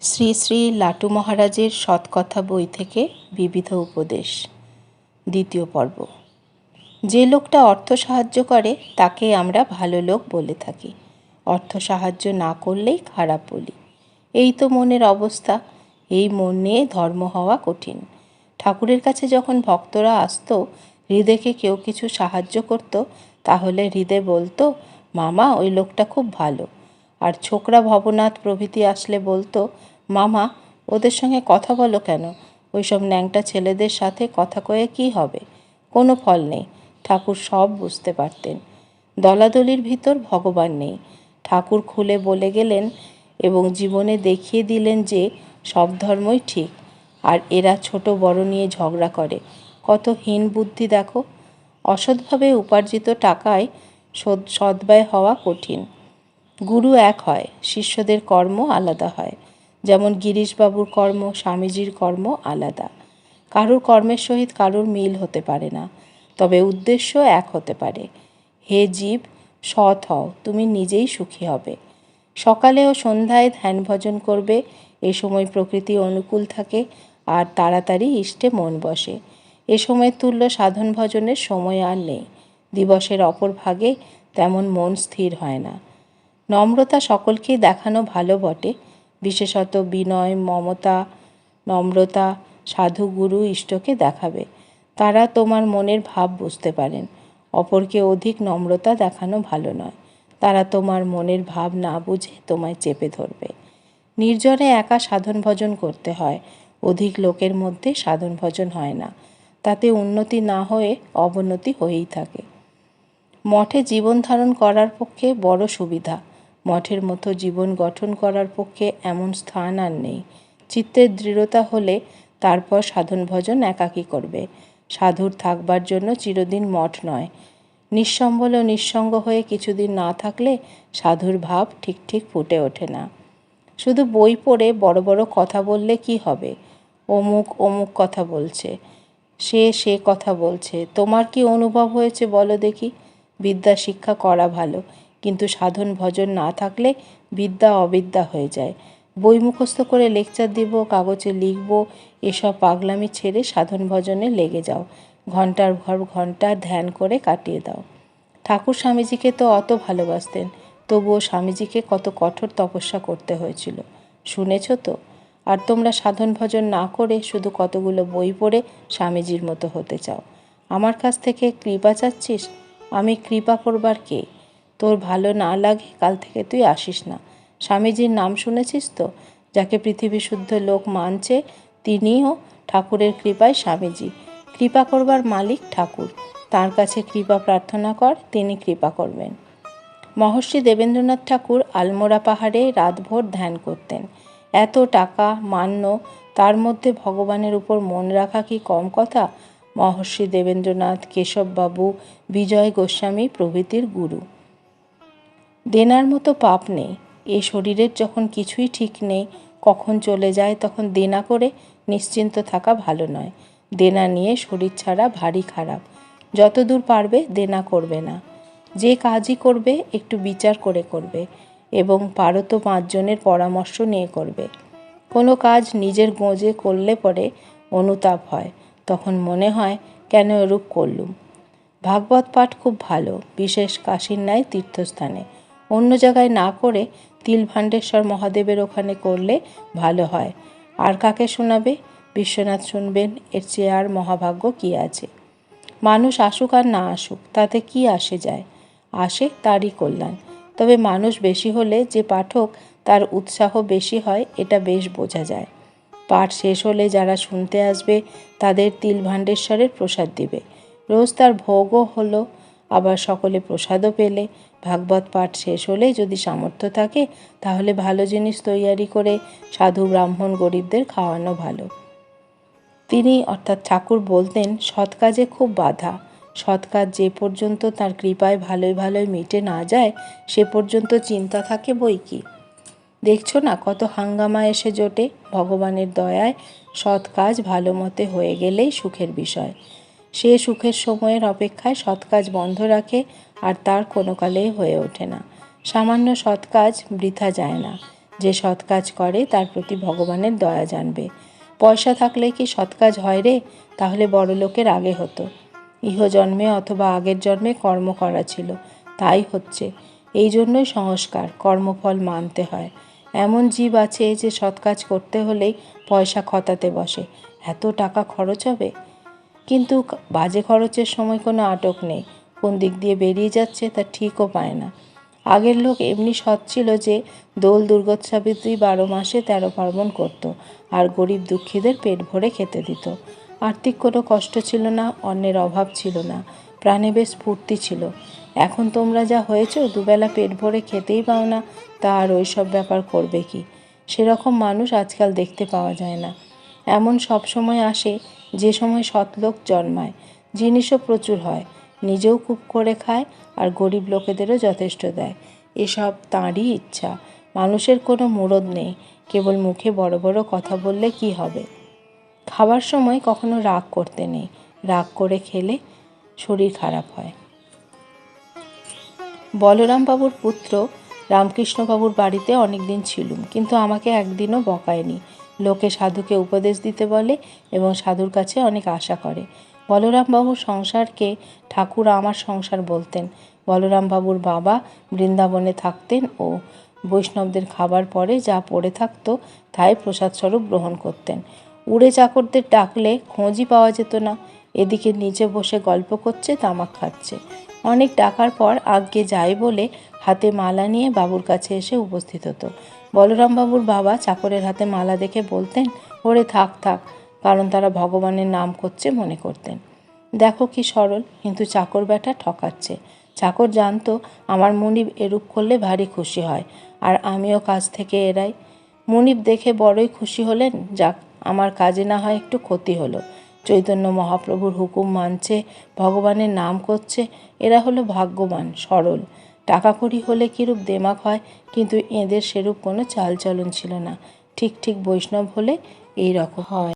শ্রী শ্রী লাটু মহারাজের সৎকথা বই থেকে বিবিধ উপদেশ। দ্বিতীয় পর্ব। যে লোকটা অর্থ সাহায্য করে, তাকে আমরা ভালো লোক বলে থাকি। অর্থ সাহায্য না করলেই খারাপ বলি। এই তো মনের অবস্থা, এই মন নিয়ে ধর্ম হওয়া কঠিন। ঠাকুরের কাছে যখন ভক্তরা আসতো, হৃদয়কে কেউ কিছু সাহায্য করত, তাহলে হৃদয় বলতো, মামা, ওই লোকটা খুব ভালো। আর ছোকরা ভবনাথ প্রভৃতি আসলে বলতো, মামা, ওদের সঙ্গে কথা বলো কেন? ওইসব ন্যাংটা ছেলেদের সাথে কথা কয়ে কি হবে? কোনো ফল নেই। ঠাকুর সব বুঝতে পারতেন। দলাদলির ভিতর ভগবান নেই। ঠাকুর খুলে বলে গেলেন এবং জীবনে দেখিয়ে দিলেন যে সব ধর্মই ঠিক। আর এরা ছোট বড় নিয়ে ঝগড়া করে। কত হীন বুদ্ধি দেখো। অসৎভাবে উপার্জিত টাকায় সদ সদ্ব্যয় হওয়া কঠিন। গুরু এক হয়, শিষ্যদের কর্ম আলাদা হয়। যেমন গিরিশবাবুর কর্ম, স্বামীজির কর্ম আলাদা। কারুর কর্মের সহিত কারুর মিল হতে পারে না, তবে উদ্দেশ্য এক হতে পারে। হে জীব, সৎ হও, তুমি নিজেই সুখী হবে। সকালে ও সন্ধ্যায় ধ্যান ভজন করবে, এ সময় প্রকৃতি অনুকূল থাকে, আর তাড়াতাড়ি ইষ্টে মন বসে। এ সময় তুল্য সাধন ভজনের সময় আর নেই। দিবসের অপর ভাগে তেমন মন স্থির হয় না। নম্রতা সকলকেই দেখানো ভালো বটে। বিশেষত বিনয়, মমতা, নম্রতা সাধু গুরু ইষ্টকে দেখাবে। তারা তোমার মনের ভাব বুঝতে পারেন। অপরকে অধিক নম্রতা দেখানো ভালো নয়। তারা তোমার মনের ভাব না বুঝে তোমায় চেপে ধরবে। নির্জনে একা সাধন ভজন করতে হয়। অধিক লোকের মধ্যে সাধন ভজন হয় না। তাতে উন্নতি না হয়ে অবনতি হয়েই থাকে। মঠে জীবন ধারণ করার পক্ষে বড় সুবিধা। মঠের মতো জীবন গঠন করার পক্ষে এমন স্থান আর নেই। চিত্তের দৃঢ়তা হলে তারপর সাধন ভজন একাকী করবে। সাধুর থাকবার জন্য চিরদিন মঠ নয়। নিঃসম্বল ও নিঃসঙ্গ হয়ে কিছুদিন না থাকলে সাধুর ভাব ঠিক ঠিক ফুটে ওঠে না। শুধু বই পড়ে বড় বড় কথা বললে কি হবে? অমুক অমুক কথা বলছে। সে সে কথা বলছে। তোমার কি অনুভব হয়েছে বলো দেখি। বিদ্যা শিক্ষা করা ভালো। কিন্তু সাধন ভজন না থাকলে বিদ্যা অবিদ্যা হয়ে যায়। বই মুখস্থ করে লেকচার দিব, কাগজে লিখব, এসব পাগলামি ছেড়ে সাধন ভজনে লেগে যাও। ঘণ্টার ঘর ঘণ্টা ধ্যান করে কাটিয়ে দাও। ঠাকুর স্বামীজিকে তো অত ভালোবাসতেন, তবুও স্বামীজিকে কত কঠোর তপস্যা করতে হয়েছিল। শুনেছ তো? আর তোমরা সাধন ভজন না করে শুধু কতগুলো বই পড়ে স্বামীজির মতো হতে চাও। আমার কাছ থেকে কৃপা চাচ্ছিস? আমি কৃপা করবার কে? তোর ভালো না লাগে, কাল থেকে তুই আসিস না। স্বামীজির নাম শুনেছিস তো? যাকে পৃথিবী শুদ্ধ লোক মানছে, তিনিও ঠাকুরের কৃপায় স্বামীজি। কৃপা করবার মালিক ঠাকুর। তার কাছে কৃপা প্রার্থনা কর, তিনি কৃপা করবেন। মহর্ষি দেবেন্দ্রনাথ ঠাকুর আলমোড়া পাহাড়ে রাতভর ধ্যান করতেন। এত টাকা, মান্য, তার মধ্যে ভগবানের উপর মন রাখা কি কম কথা? মহর্ষি দেবেন্দ্রনাথ, কেশববাবু, বিজয় গোস্বামী প্রভৃতির গুরু। দেনার মতো পাপ নেই। এ শরীরের যখন কিছুই ঠিক নেই, কখন চলে যায় তখন দেনা করে নিশ্চিন্ত থাকা ভালো নয়। দেনা নিয়ে শরীর ছাড়া ভারী খারাপ। যতদূর পারবে দেনা করবে না। যে কাজই করবে, একটু বিচার করে করবে এবং পারো তো পাঁচজনের পরামর্শ নিয়ে করবে। কোনো কাজ নিজের গোঁজে করলে পরে অনুতাপ হয়। তখন মনে হয়, কেন এরূপ করলুম? ভাগবত পাঠ খুব ভালো, বিশেষ কাশীর ন্যায় তীর্থস্থানে। অন্য জায়গায় না করে তিলভাণ্ডেশ্বর মহাদেবের ওখানে করলে ভালো হয়। আর কাকে শোনাবে? বিশ্বনাথ শুনবেন, এর চেয়ে আর মহাভাগ্য কী আছে? মানুষ আসুক আর না আসুক, তাতে কি আসে যায়? আসে তারই কল্যাণ। তবে মানুষ বেশি হলে যে পাঠক তার উৎসাহ বেশি হয়, এটা বেশ বোঝা যায়। পাঠ শেষ হলে যারা শুনতে আসবে, তাদের তিলভাণ্ডেশ্বরের প্রসাদ দিবে। রোজ তার ভোগও হলো আবার সকলে প্রসাদও পেলে। ভাগবত পাঠ শেষ হলে যদি সামর্থ্য থাকে, তাহলে ভালো জিনিস তৈয়ারি করে সাধু ব্রাহ্মণ গরিবদের খাওয়ানো ভালো। তিনি অর্থাৎ ঠাকুর বলতেন, সৎ কাজে খুব বাধা। সৎ কাজ যে পর্যন্ত তার কৃপায় ভালোই ভালোই মিটে না যায়, সে পর্যন্ত চিন্তা থাকে বই কি? দেখছ না কত হাঙ্গামা এসে জোটে? ভগবানের দয়ায় সৎ কাজ ভালো মতে হয়ে গেলেই সুখের বিষয়। সে সুখের সময়ের অপেক্ষায় সৎকাজ বন্ধ রাখে আর তার কোনো কালেই হয়ে ওঠে না। সামান্য সৎকাজ বৃথা যায় না। যে সৎ কাজ করে, তার প্রতি ভগবানের দয়া জানবে। পয়সা থাকলে কি সৎ কাজ হয় রে? তাহলে বড় লোকের আগে হতো। ইহজন্মে অথবা আগের জন্মে কর্ম করা ছিল। তাই হচ্ছে। এই জন্যই সংস্কার, কর্মফল মানতে হয়। এমন জীব আছে যে সৎ কাজ করতে হলেই পয়সা খতাতে বসে। এত টাকা খরচ হবে? কিন্তু বাজে খরচের সময় কোনো আটক নেই। কোন দিক দিয়ে বেরিয়ে যাচ্ছে তা ঠিকও পায় না। আগের লোক এমনি সৎ ছিল যে, দোল দুর্গোৎসাবিত্রী বারো মাসে তেরো পার্বণ করত আর গরিব দুঃখীদের পেট ভরে খেতে দিত। আর্থিক কোনো কষ্ট ছিল না, অন্যের অভাব ছিল না, প্রাণে বেশ স্ফূর্তি ছিল। এখন তোমরা যা হয়েছো, দুবেলা পেট ভরে খেতেই পাও না, তা আর ওই সব ব্যাপার করবে কি? সেরকম মানুষ আজকাল দেখতে পাওয়া যায় না। এমন সব সময় আসে যে সময় সৎলোক জন্মায়, জিনিসও প্রচুর হয়, নিজেও খুব করে খায় আর গরিব লোকেদেরও যথেষ্ট দেয়। এসব তাঁরই ইচ্ছা। মানুষের কোনো মুরদ নেই, কেবল মুখে বড় বড় কথা বললে কি হবে? খাবার সময় কখনো রাগ করতে নেই, রাগ করে খেলে শরীর খারাপ হয়। বলরামবাবুর পুত্র রামকৃষ্ণবাবুর বাড়িতে অনেক দিন ছিলুম, কিন্তু আমাকে একদিনও বকায়নি। লোকে সাধুকে উপদেশ দিতে বলে এবং সাধুর কাছে অনেক আশা করে। বলরামবাবুর সংসারকে ঠাকুর আমার সংসার বলতেন। বলরামবাবুর বাবা বৃন্দাবনে থাকতেন ও বৈষ্ণবদের খাবার পরে যা পড়ে থাকতো তাই প্রসাদস্বরূপ গ্রহণ করতেন। উড়ে চাকরদের ডাকলে খোঁজই পাওয়া যেত না। এদিকে নিচে বসে গল্প করছে, তামাক খাচ্ছে। অনেক ডাকার পর আজ্ঞে যাই বলে হাতে মালা নিয়ে বাবুর কাছে এসে উপস্থিত হতো। বলরামবাবুর বাবা চাকরের হাতে মালা দেখে বলতেন, ওরে থাক থাক। কারণ তারা ভগবানের নাম করছে মনে করতেন। দেখো কি সরল, কিন্তু চাকর ব্যাটা ঠকাচ্ছে। চাকর জানতো আমার মুনিব এরূপ করলে ভারী খুশি হয়, আর আমিও কাজ থেকে এরাই মুনিব দেখে বড়ই খুশি হলেন, যাক, আমার কাজে না হয় একটু ক্ষতি হলো। চৈতন্য মহাপ্রভুর হুকুম মানছে, ভগবানের নাম করছে, এরা হলো ভাগ্যবান, সরল। টাকা কড়ি হলে কীরূপ দেমাক হয়? কিন্তু এদের সেরূপ কোনো চালচলন ছিল না। ঠিক ঠিক বৈষ্ণব হলে এই রকম হয়।